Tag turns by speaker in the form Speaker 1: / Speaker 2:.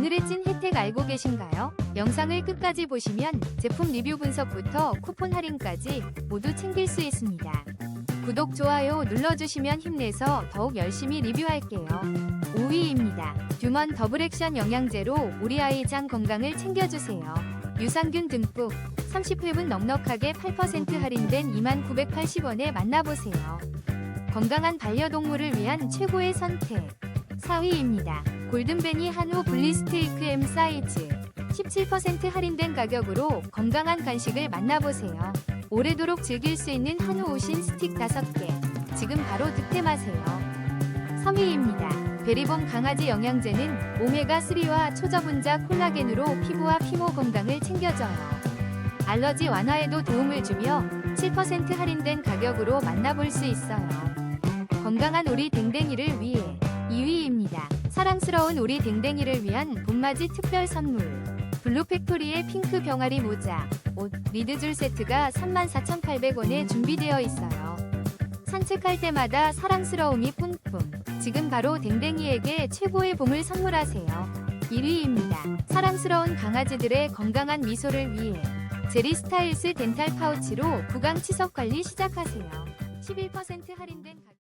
Speaker 1: 오늘의 찐 혜택 알고 계신가요? 영상을 끝까지 보시면 제품 리뷰 분석부터 쿠폰 할인까지 모두 챙길 수 있습니다. 구독, 좋아요 눌러주시면 힘내서 더욱 열심히 리뷰할게요. 5위입니다. 듀먼 더블 액션 영양제로 우리 아이 장 건강을 챙겨주세요. 유산균 듬뿍 30회분 넉넉하게 8% 할인된 2980원에 만나보세요. 건강한 반려동물을 위한 최고의 선택. 4위입니다. 골든베니 한우 블리스테이크 M 사이즈 17% 할인된 가격으로 건강한 간식을 만나보세요. 오래도록 즐길 수 있는 한우 오신 스틱 5개. 지금 바로 득템하세요. 3위입니다. 베리봉 강아지 영양제는 오메가3와 초저분자 콜라겐으로 피부와 피모 건강을 챙겨줘요. 알러지 완화에도 도움을 주며 7% 할인된 가격으로 만나볼 수 있어요. 건강한 우리 댕댕이를 위해 2위입니다. 사랑스러운 우리 댕댕이를 위한 봄맞이 특별 선물. 블루팩토리의 핑크 병아리 모자, 옷, 리드줄 세트가 34,800원에 준비되어 있어요. 산책할 때마다 사랑스러움이 뿜뿜. 지금 바로 댕댕이에게 최고의 봄을 선물하세요. 1위입니다. 사랑스러운 강아지들의 건강한 미소를 위해 제리 스타일스 덴탈 파우치로 구강 치석 관리 시작하세요. 11% 할인된 가격